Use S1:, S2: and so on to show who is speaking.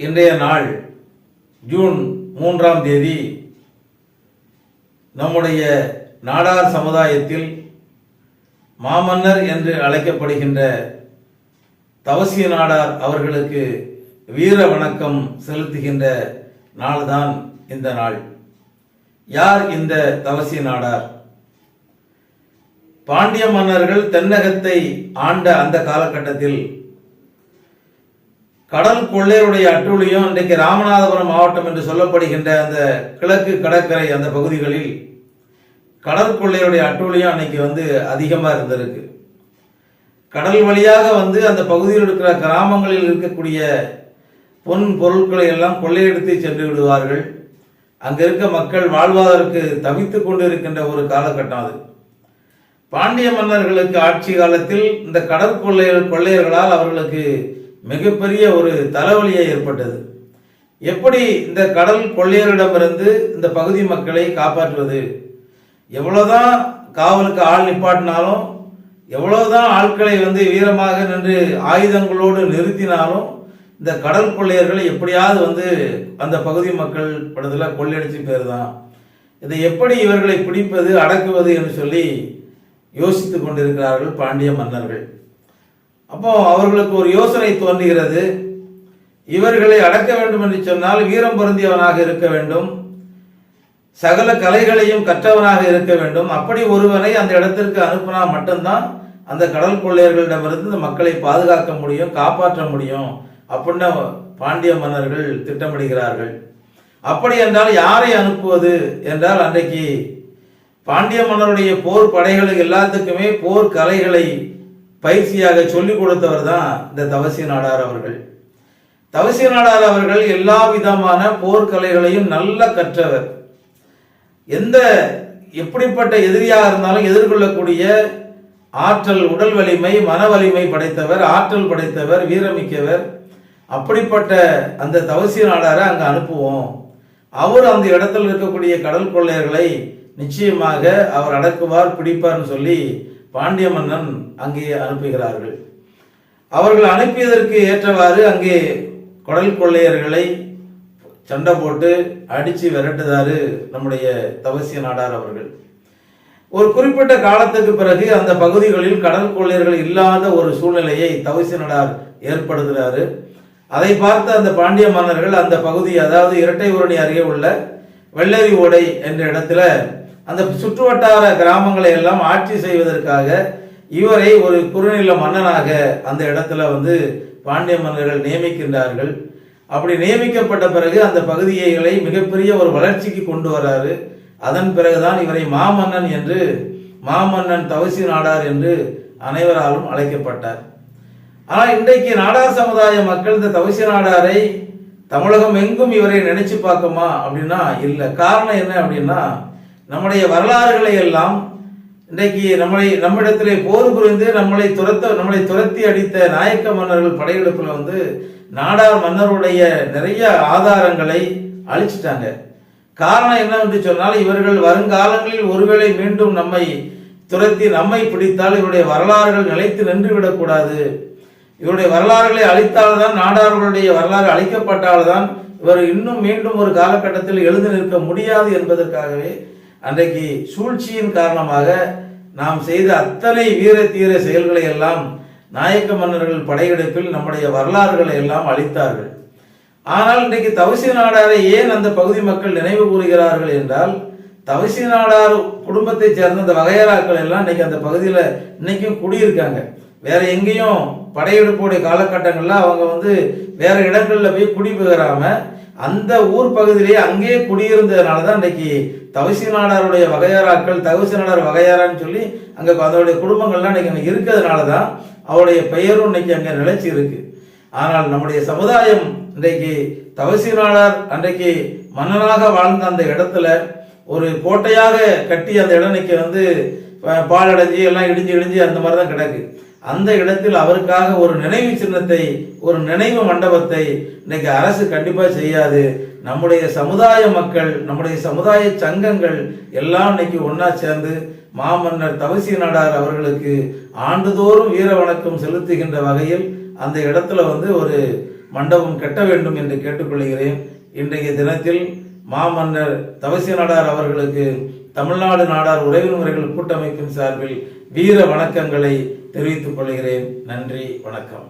S1: இன்றைய நாள் ஜூன் மூன்றாம் தேதி நம்முடைய நாடார் சமுதாயத்தில் மாமன்னர் என்று அழைக்கப்படுகின்ற தவசிய நாடார் அவர்களுக்கு வீர வணக்கம் செலுத்துகின்ற நாள்தான் இந்த நாள். யார் இந்த தவசிய நாடார்? பாண்டிய மன்னர்கள் தென்னகத்தை ஆண்ட அந்த காலகட்டத்தில் கடல் கொள்ளையருடைய அட்டுழியம் இன்றைக்கு ராமநாதபுரம் மாவட்டம் என்று சொல்லப்படுகின்ற அந்த கிழக்கு கடற்கரை அந்த பகுதிகளில் கடல் கொள்ளையருடைய அட்டுழியம் அன்னைக்கு வந்து அதிகமாக இருந்திருக்கு. கடல் வழியாக வந்து அந்த பகுதியில் இருக்கிற கிராமங்களில் இருக்கக்கூடிய பொன் பொருட்களை எல்லாம் கொள்ளையெடுத்து சென்று விடுவார்கள். அங்கே இருக்க மக்கள் வாழ்வதற்கு தவித்து கொண்டு இருக்கின்ற ஒரு காலகட்டம் அது. பாண்டிய மன்னர்களுக்கு ஆட்சி காலத்தில் இந்த கடற்கொள்ளையர் கொள்ளையர்களால் அவர்களுக்கு மிகப்பெரிய ஒரு தலைவலியை ஏற்பட்டது. எப்படி இந்த கடல் கொள்ளையரிடமிருந்து இந்த பகுதி மக்களை காப்பாற்றுவது? எவ்வளவுதான் காவலுக்கு ஆள் நிப்பாட்டினாலும் எவ்வளவுதான் ஆட்களை வந்து வீரமாக நின்று ஆயுதங்களோடு நிறுத்தினாலும் இந்த கடல் கொள்ளையர்களை எப்படியாவது வந்து அந்த பகுதி மக்கள் படத்தில் கொள்ளையடிச்சு தான் இதை எப்படி இவர்களை பிடிப்பது அடக்குவது என்று சொல்லி யோசித்து கொண்டிருக்கிறார்கள் பாண்டிய மன்னர்கள். அப்போ அவர்களுக்கு ஒரு யோசனை தோன்றுகிறது. இவர்களை அடக்க வேண்டும் என்று சொன்னால் வீரம் பொருந்தியவனாக இருக்க வேண்டும். சகல கலைகளையும் கற்றவனாக இருக்க வேண்டும். அப்படி ஒருவனை அந்த இடத்திற்கு அனுப்பினா மட்டும்தான் அந்த கடல் கொள்ளையர்களிடமிருந்து இந்த மக்களை பாதுகாக்க முடியும் காப்பாற்ற முடியும் அப்படின்னு பாண்டிய மன்னர்கள் திட்டமிடுகிறார்கள். அப்படி என்றால் யாரை அனுப்புவது என்றால் அன்றைக்கு பாண்டிய மன்னருடைய போர் படைகளுக்கு எல்லாத்துக்குமே போர் கலைகளை பயிற்சியாக சொல்லிக் கொடுத்தவர் தான் இந்த தவசிய நாடார் அவர்கள். தவசிய நாடார் அவர்கள் எல்லா விதமான போர்க்கலைகளையும் நல்ல கற்றவர். எந்த எப்படிப்பட்ட எதிரியாக இருந்தாலும் எதிர்கொள்ளக்கூடிய ஆற்றல் உடல் வலிமை மன வலிமை படைத்தவர் ஆற்றல் படைத்தவர் வீரமிக்கவர். அப்படிப்பட்ட அந்த தவசிய நாடாரை அங்கே அனுப்புவோம். அவர் அந்த இடத்தில் இருக்கக்கூடிய கடல் கொள்ளையர்களை நிச்சயமாக அவர் அடக்குவார் பிடிப்பார்னு சொல்லி பாண்டிய மன்னன் அங்கே அனுப்புகிறார்கள். அவர்கள் அனுப்பியதற்கு ஏற்றவாறு அங்கே கடல் கொள்ளையர்களை சண்டை போட்டு அடித்து விரட்டுதாரு நம்முடைய தவசிய நாடார் அவர்கள். ஒரு குறிப்பிட்ட காலத்துக்கு பிறகு அந்த பகுதிகளில் கடல் கொள்ளையர்கள் இல்லாத ஒரு சூழ்நிலையை தவசிய நாடார் ஏற்படுத்துகிறாரு அதை பார்த்த அந்த பாண்டிய மன்னர்கள் அந்த பகுதி அதாவது இரட்டை ஊரணி அருகே உள்ள வெள்ளரி ஓடை என்ற இடத்துல அந்த சுற்றுவட்டார கிராமங்களை எல்லாம் ஆட்சி செய்வதற்காக இவரை ஒரு குறுநில மன்னனாக அந்த இடத்துல வந்து பாண்டிய மன்னர்கள் நியமிக்கின்றார்கள். அப்படி நியமிக்கப்பட்ட பிறகு அந்த பகுதிகளை மிகப்பெரிய ஒரு வளர்ச்சிக்கு கொண்டு வராரு. அதன் பிறகுதான் இவரை மாமன்னன் என்று மாமன்னன் தவசி நாடார் என்று அனைவராலும் அழைக்கப்பட்டார். ஆனால் இன்றைக்கு நாடார் சமுதாய மக்கள் இந்த தவசி நாடாரை தமிழகம் எங்கும் இவரை நினைச்சு பார்க்குமா அப்படின்னா இல்லை. காரணம் என்ன அப்படின்னா நம்முடைய வரலாறுகளை எல்லாம் இன்றைக்கு நம்மளை நம்மிடத்திலே போர் புரிந்து நம்மளை துரத்த நம்மளை துரத்தி அடித்த நாயக்க மன்னர்கள் படையெடுப்பில் வந்து நாடார் மன்னருடைய நிறைய ஆதாரங்களை அழிச்சிட்டாங்க. காரணம் என்னவென்று சொன்னால் இவர்கள் வருங்காலங்களில் ஒருவேளை மீண்டும் நம்மை துரத்தி நம்மை பிடித்தால் இவருடைய வரலாறுகள் நிலைத்து நின்று விடக்கூடாது இவருடைய வரலாறுகளை அழித்தால்தான் நாடார்களுடைய வரலாறு அழிக்கப்பட்டால்தான் இவர் இன்னும் மீண்டும் ஒரு காலகட்டத்தில் எழுந்து நிற்க முடியாது என்பதற்காகவே அன்றைக்கு சூழ்ச்சியின் காரணமாக நாம் செய்த அத்தனை வீர தீர செயல்களை எல்லாம் நாயக்க மன்னர்கள் படையெடுப்பில் நம்முடைய வரலாறுகளை எல்லாம் அளித்தார்கள் ஆனால் இன்றைக்கு தவசி நாடாரை ஏன் அந்த பகுதி மக்கள் நினைவு கூறுகிறார்கள் என்றால் தவசி நாடார் குடும்பத்தைச் சேர்ந்த அந்த வகையறாக்கள் எல்லாம் இன்னைக்கு அந்த பகுதியில் இன்னைக்கும் குடியிருக்காங்க. வேற எங்கேயும் படையெடுப்புடைய காலகட்டங்கள்ல அவங்க வந்து வேற இடங்கள்ல போய் குடிபெயராம அந்த ஊர் பகுதியிலேயே அங்கேயே குடியிருந்ததுனால தான் இன்னைக்கு தவசி வகையாராக்கள் தவசி வகையாரான்னு சொல்லி அங்கே அதனுடைய குடும்பங்கள்லாம் இன்னைக்கு அங்க இருக்கிறதுனால தான் அவருடைய பெயரும் இன்னைக்கு அங்கே நிலைச்சி இருக்கு ஆனால் நம்முடைய சமுதாயம் இன்றைக்கு தவசி அன்றைக்கு மன்னனாக வாழ்ந்த அந்த இடத்துல ஒரு கோட்டையாக கட்டி அந்த இடம் இன்னைக்கு வந்து ப- எல்லாம் இடிஞ்சு இடிஞ்சு அந்த மாதிரி தான் கிடக்கு. அந்த இடத்தில் அவருக்காக ஒரு நினைவு சின்னத்தை ஒரு நினைவு மண்டபத்தை இன்னைக்கு அரசு கண்டிப்பா செய்யாது. நம்முடைய சமுதாய மக்கள் நம்முடைய சமுதாய சங்கங்கள் எல்லாம் இன்னைக்கு ஒன்றா சேர்ந்து மாமன்னர் தவசி நாடார் அவர்களுக்கு ஆண்டுதோறும் வீர வணக்கம் செலுத்துகின்ற வகையில் அந்த இடத்துல வந்து ஒரு மண்டபம் கட்ட வேண்டும் என்று கேட்டுக்கொள்கிறேன். இன்றைய தினத்தில் மாமன்னர் தவசி நாடார் அவர்களுக்கு தமிழ்நாடு நாடார் உறவின் முறைகள் கூட்டமைப்பின் சார்பில் வீர வணக்கங்களை தெரிவித்துக் கொள்கிறேன். நன்றி வணக்கம்.